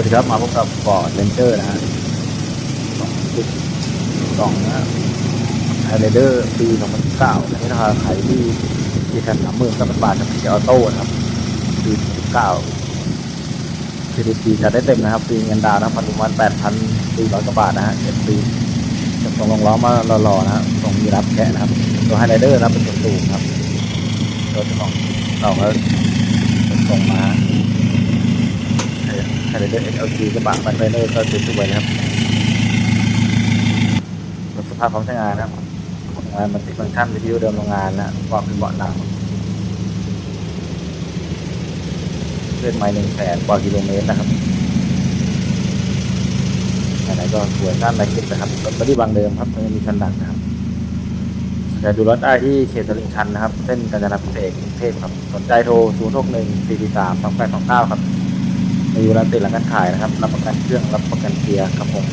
วัสดีครับ มาพบกับฟอร์ดเรนเจอร์นะฮะสองจุดสองนะไฮเรเดอร์ปีสองพันเก้าในราคาขายที่ที่แค่สามหมื่นเก้าพันบาทกับเกียร์ออโต้นะครับปีสองพันเก้า GDP จะได้เต็มนะครับ ปีเงินดาวน์นะครับปัจจุบันแปดพันสี่ร้อยกว่าบาทนะฮะเจ็ดปีจะส่งลงล้อมาหล่อๆนะฮะส่งมีรับแค่นะครับ ตัวไฮไลเดอร์นะครับเป็นตัวสูงครับตัวของเราก็ส่งมา เดอร์ XLG กระบะบันไดเนอร์ก็สวยๆนะครับสภาพพร้อมใช้งานนะครับงานมันติดฟังก์ชันวิทยุเดิมโรงงานนะควาเป็นเบาะหนังเลื่อนไมล์หนึ่งแสนกว่ากิโลเมตรนะครับไหนๆก็สวยสั้นไรคลิปนะครับรถบอดี้บางเดิมครับไม่มีคันดักนะครับจะดูรถได้ที่เขตตลิ่งชันนะครับ เส้นกาญจนาพิเศษกรุงเทพครับ สนใจโทร 0 6 1 4 4 3 2 8 2 9 ครับ มีร้านติดหลังการขายนะครับ รับประกันเครื่อง รับประกันเกียร์ครับผม